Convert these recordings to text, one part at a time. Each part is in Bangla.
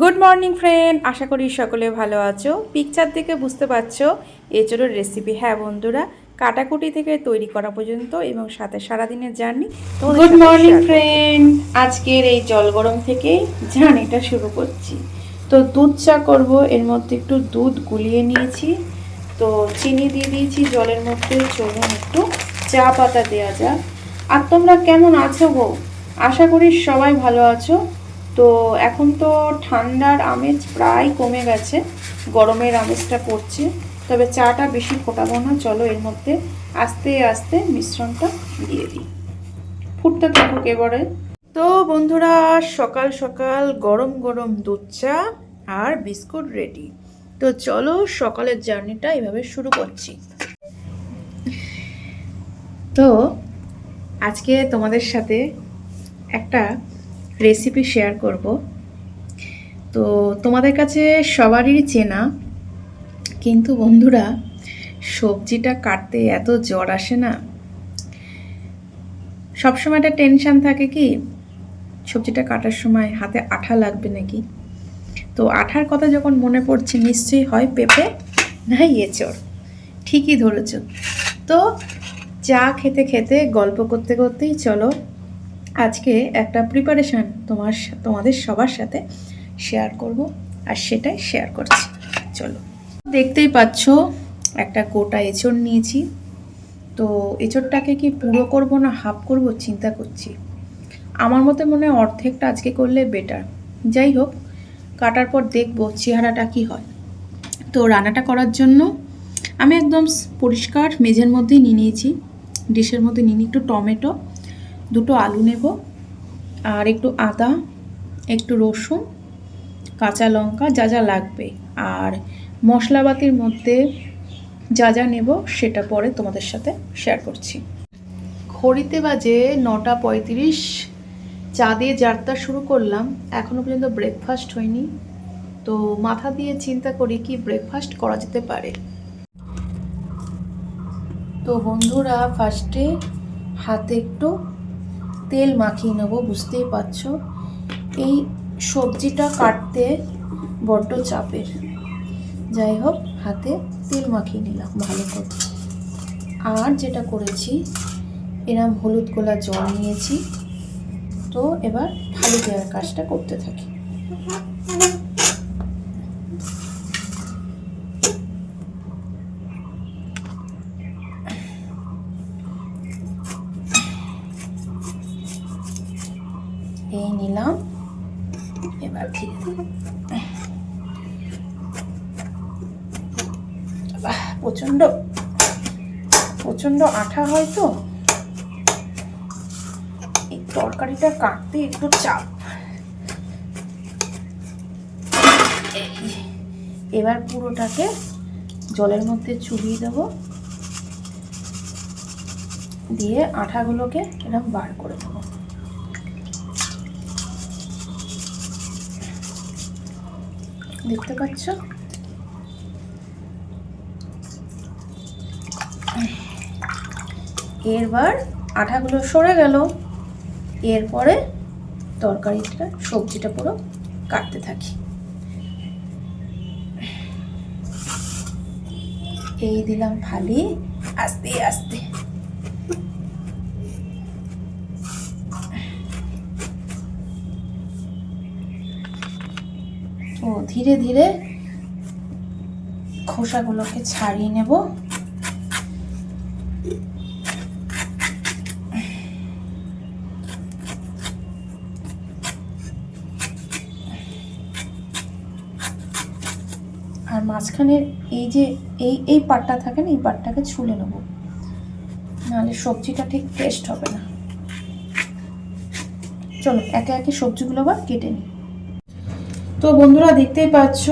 গুড মর্নিং ফ্রেন্ড আশা করি সকলে ভালো আছো। পিকচার দেখে বুঝতে পারছ এঁচড়োর রেসিপি হ্যাঁ বন্ধুরা কাটাকুটি থেকে তৈরি করা পর্যন্ত এবং সাথে সারাদিনের জার্নি গুড মর্নিং ফ্রেন্ড আজকের এই জল গরম থেকে জার্নিটা শুরু করছি। তো দুধ চা করব এর মধ্যে একটু দুধ গুলিয়ে নিয়েছি। তো চিনি দিয়ে দিয়েছি জলের মধ্যে চলুন একটু চা পাতা দেওয়া যাক। আর তোমরা কেমন আছো গো আশা করি সবাই ভালো আছো। তো এখন তো ঠান্ডার আমেজ প্রায় কমে গেছে, গরমের আমেজটা পড়ছে, তবে চাটা বেশি ফোটাবো না, চলো এর মধ্যে আস্তে আস্তে মিশ্রণটা দিয়ে দিই। ফুটতে থাকুক এবারে। তো বন্ধুরা, সকাল সকাল গরম গরম দুধ চা আর বিস্কুট রেডি তো চলো সকালের জার্নিটা এভাবে শুরু করছি। তো আজকে তোমাদের সাথে একটা রেসিপি শেয়ার করব। তো তোমাদের কাছে সবারই চেনা, কিন্তু বন্ধুরা, সবজিটা কাটতে এত জ্বর আসে না? সবসময় একটা টেনশান থাকে কি, সবজিটা কাটার সময় হাতে আঠা লাগবে নাকি? তো আঠার কথা যখন মনে পড়ছে, নিশ্চয়ই হয় পেঁপে না এঁচড় ঠিকই ধরেছ। তো চা খেতে খেতে, গল্প করতে করতেই চলো আজকে একটা প্রিপারেশান তোমার তোমাদের সবার সাথে শেয়ার করব। আর সেটাই শেয়ার করছি। চলো। দেখতেই পাচ্ছ, একটা গোটা এঁচড় নিয়েছি। তো এঁচড়টাকে কি পুরো করব না হাফ করব চিন্তা করছি। আমার মতে মনে হয় অর্ধেকটা আজকে করলে বেটার যাই হোক, কাটার পর দেখব চেহারাটা কি হয়। তো রান্নাটা করার জন্য আমি একদম পরিষ্কার মেঝের মধ্যেই নিয়ে নিয়েছি। ডিশের মধ্যে নিয়ে একটু টমেটো। দুটো আলু নেব আর একটু আদা, একটু রসুন, কাঁচা লঙ্কা, যা যা লাগবে। আর মশলাপাতির মধ্যে যা যা নেব সেটা পরে তোমাদের সাথে শেয়ার করছি। ঘড়িতে বাজে নটা পঁয়ত্রিশ। চা দিয়ে যাত্রা শুরু করলাম। এখনও পর্যন্ত ব্রেকফাস্ট হয়নি। তো মাথা দিয়ে চিন্তা করি কি ব্রেকফাস্ট করা যেতে পারে। তো বন্ধুরা ফার্স্টে হাতে একটু তেল মাখিয়ে নেব, বুঝতেই পারছ? এই সবজিটা কাটতে বড্ড চাপের। যাই হোক, হাতে তেল মাখিয়ে নিলাম ভালো করে। আর যেটা করেছি, এরম হলুদ গোলা জল নিয়েছি। তো এবার ঢালি দেওয়ার কাজটা করতে থাকি। প্রচণ্ড প্রচণ্ড আঠা হয় তো। এই তরকারিটা কাটতে একটু চাপ। এবার পুরোটাকে জলের মধ্যে চুবিয়ে দেবো। দিয়ে আঠাগুলোকে এরকম বার করে দেবো। দেখতে পাচ্ছ? এরবার আঠাগুলো সরে গেল। এরপরে তরকারিটা, সবজিটা পুরো কাটতে থাকি। এই দিলাম ফালি, আস্তে আস্তে। ও, ধীরে ধীরে খোসাগুলোকে ছাড়িয়ে নেব। আর মাঝখানের এই যে এই এই পাটটা থাকে না, এই পাটটাকে ছুলে নেব। নাহলে সবজিটা ঠিক টেস্ট হবে না। চলো, একে একে সবজিগুলো আবার কেটে নিই। তো বন্ধুরা, দেখতেই পাচ্ছ,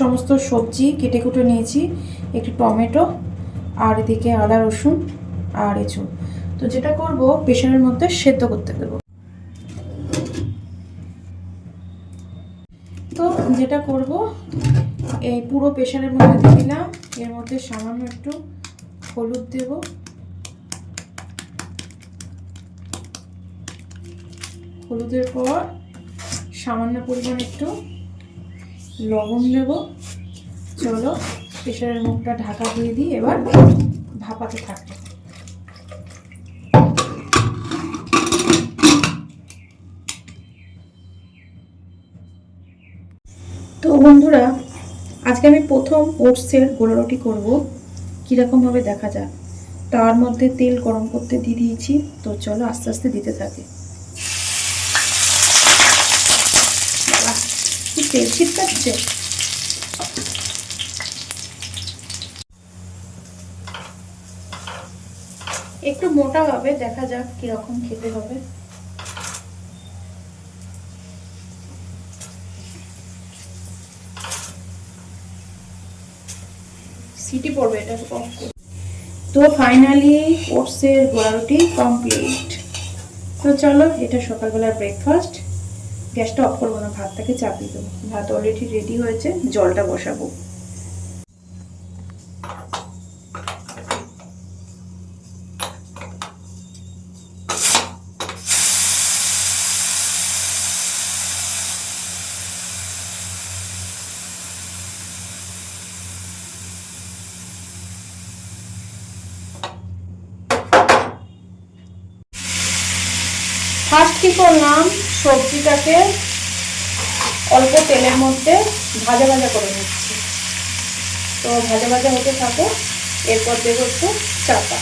সমস্ত সবজি কেটে কুটে নিয়েছি। একটু টমেটো, আর এদিকে আদা রসুন, আর এঁচুড় তো যেটা করব প্রেশারের মধ্যে সেদ্ধ করতে দেবো। যেটা করব, এই পুরো প্রেশারের মধ্যে দিলাম। এর মধ্যে সামান্য একটু হলুদ দেব। হলুদের পর সামান্য পরিমাণ একটু লবণ দেব। চলো প্রেশারের মুখটা ঢাকা দিয়ে দিই, এবার ভাপাতে থাকবে। বন্ধুরা, আজকে আমি প্রথম ওটসের গোলা রুটি কীরকমভাবে দেখা যাক। তার মধ্যে তেল গরম করতে দিয়ে দিয়েছি। তো চলো আস্তে আস্তে দিতে থাকে। তেল ছিটকাচ্ছে। একটু মোটা হবে, দেখা যাক কীরকম খেতে হবে। সিটি পড়বে, এটা কম করে। তো ফাইনালি ওটসের গোলা রুটি কমপ্লিট তো চলো, এটা সকালবেলার ব্রেকফাস্ট গ্যাসটা অফ করব না, ভাতটাকে চাপিয়ে দেবো। ভাত অলরেডি রেডি হয়েছে, জলটা বসাবো। ফার্স্ট কি করলাম? সবজিটাকে অল্প তেলের মধ্যে ভাজা ভাজা করে নিচ্ছি। তো ভাজা ভাজা হতে থাকো, এরপর দেবো একটু চাপা।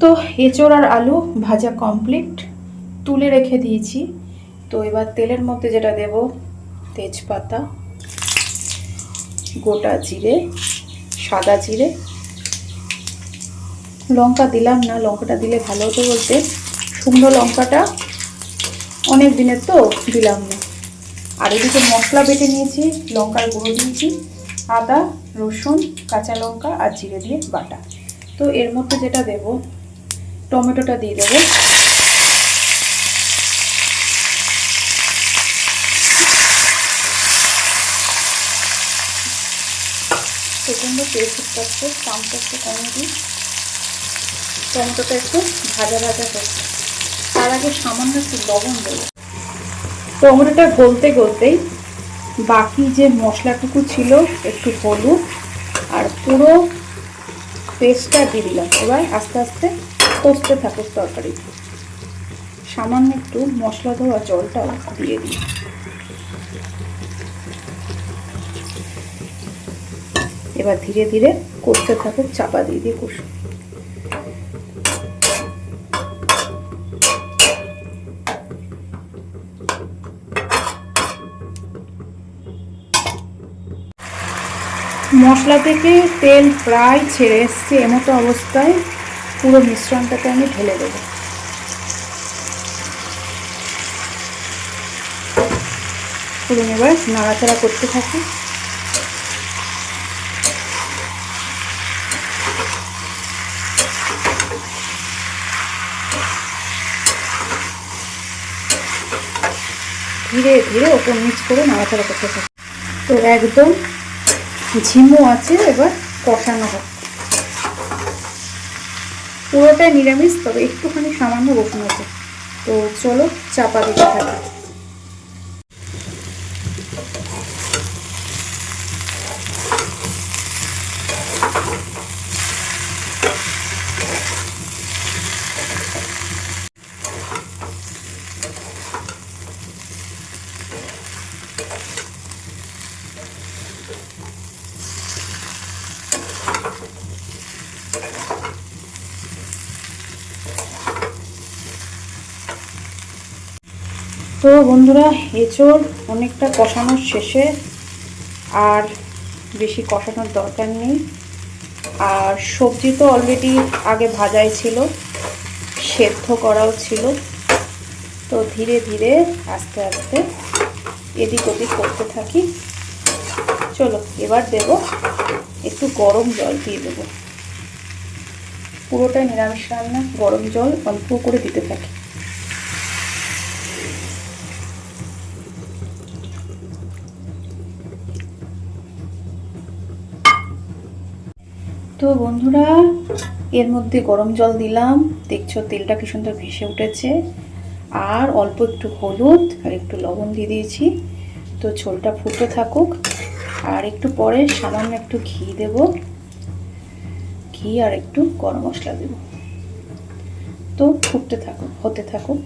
তো এঁচড় আর আলু ভাজা কমপ্লিট তুলে রেখে দিয়েছি। তো এবার তেলের মধ্যে যেটা দেব, তেজপাতা। গোটা জিরে, সাদা জিরে। লঙ্কা দিলাম না, লঙ্কাটা দিলে ভালো হতো বলতে। শুকনো লঙ্কাটা অনেক দিনের তো দিলাম না। আর এদিকে মশলা বেটে নিয়েছি, লঙ্কার গুঁড়ো দিয়েছি, আদা, রসুন, কাঁচা লঙ্কা আর জিরে দিয়ে বাটা। তো এর মধ্যে যেটা দেব, টমেটোটা দিয়ে দেবো। প্রচণ্ড তেল ফুটকাচ্ছে সাউন্ডটা একটু কমে দিই। টমেটোটা একটু ভাজা ভাজা হচ্ছে তার আগে সামান্য একটু লবণ দেবো। টমেটোটা গলতে গলতেই বাকি যে মশলাটুকু ছিল, একটু হলুদ আর পুরো পেস্টটা দিয়ে দিলাম। এবার আস্তে আস্তে কষতে থাকুক তরকারি সামান্য একটু মশলা ধোয়া জলটাও দিয়ে দিই এবার ধীরে ধীরে কষতে থাকুক চাপা দিয়ে দিয়ে কষুন মশলা থেকে তেল প্রায় ছেড়ে এসছে, এমতো অবস্থায় পুরো মিশ্রণটাকে আমি ঢেলে দেবো। পুরো এবার নাড়াচাড়া করতে থাকি। ধীরে ধীরে ওপর নিচ করে নাড়াচাড়া করতে থাকি। তো একদম ঝিমু আছে, এবার কষানো হোক। পুরোটাই নিরামিষ, তবে একটুখানি সামান্য রসুন আছে। তো চলো চাপা দিতে থাকি। তো বন্ধুরা, এঁচড় অনেকটা কষানোর শেষে আর বেশি কষানোর দরকার নেই। আর সবজি তো অলরেডি আগে ভাজাই ছিল, সেদ্ধ করাও ছিল। তো ধীরে ধীরে আস্তে আস্তে এদিক ওদিক করতে থাকি। চলো, এবার দেব একটু গরম জল দিয়ে দেবো। পুরোটাই নিরামিষ রান্না, গরম জল অল্প করে দিতে থাকি। তো বন্ধুরা, এর মধ্যে গরম জল দিলাম। দেখছ, তেলটা কি সুন্দর ভেসে উঠেছে। আর অল্প একটু হলুদ আর একটু লবণ দিয়ে দিয়েছি। তো ঝোলটা ফুটে থাকুক। আর একটু পরে সামান্য একটু ঘি দেব। ঘি আর একটু গরম মশলা দেব। তো ফুটতে থাকুক, হতে থাকুক।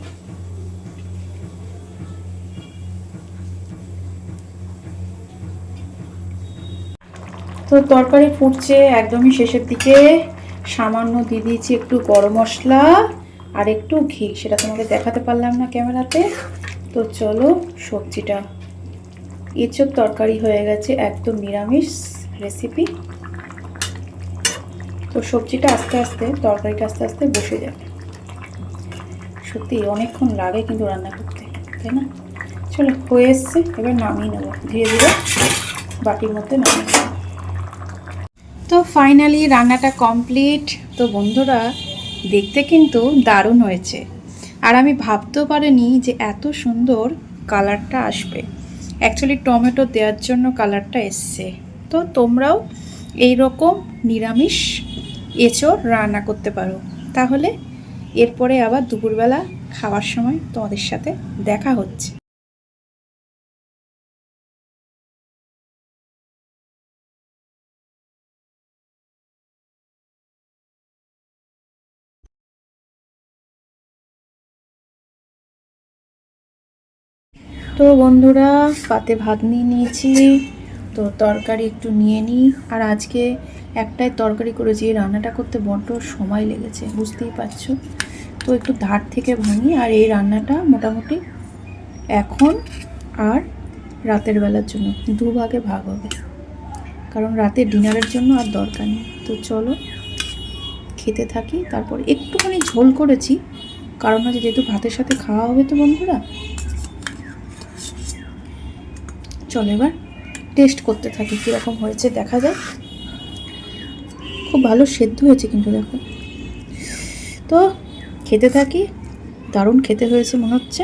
তো তরকারি ফুটছে একদমই শেষের দিকে। সামান্য দিয়ে দিয়েছি একটু গরম মশলা আর একটু ঘি, সেটা তোমাকে দেখাতে পারলাম না ক্যামেরাতে। তো চলো সবজিটা। এঁচোর তরকারি হয়ে গেছে, একদম নিরামিষ রেসিপি তো সবজিটা আস্তে আস্তে, তরকারিটা আস্তে আস্তে বসে যাবে। সত্যি অনেকক্ষণ লাগে কিন্তু রান্না করতে, তাই না? চলো হয়ে এসছে, এবার নামিয়ে নেব। ধীরে ধীরে বাটির মধ্যে নামিয়ে নেব। তো ফাইনালি রান্নাটা কমপ্লিট তো বন্ধুরা, দেখতে কিন্তু দারুণ হয়েছে। আর আমি ভাবতেও পারিনি যে এত সুন্দর কালারটা আসবে। অ্যাকচুয়ালি টমেটো দেওয়ার জন্য কালারটা এসছে। তো তোমরাও এই রকম নিরামিষ এঁচোড় রান্না করতে পারো। তাহলে এরপরে আবার দুপুরবেলা খাওয়ার সময় তোমাদের সাথে দেখা হচ্ছে। তো বন্ধুরা, পাতে ভাত নিয়ে নিয়েছি। তো তরকারি একটু নিয়ে নিই। আর আজকে একটাই তরকারি করেছি রান্নাটা করতে বড্ড সময় লেগেছে, বুঝতেই পারছ? তো একটু ধার থেকে ভাঙি, আর এই রান্নাটা মোটামুটি এখন আর রাতের বেলার জন্য, দু ভাগে ভাগ হবে। কারণ রাতে ডিনারের জন্য আর দরকার নেই। তো চলো, খেতে থাকি। তারপর একটুখানি ঝোল করেছি। কারণ হচ্ছে যেহেতু ভাতের সাথে খাওয়া হবে তো বন্ধুরা চলো এবার টেস্ট করতে থাকি কীরকম হয়েছে, দেখা যাক। খুব ভালো সেদ্ধ হয়েছে কিন্তু দেখো। তো খেতে থাকি, দারুণ খেতে হয়েছে মনে হচ্ছে।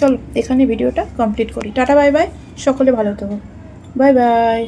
চলো এখানে ভিডিওটা কমপ্লিট করি। টাটা বাই বাই সকলে ভালো থাকো। Bye bye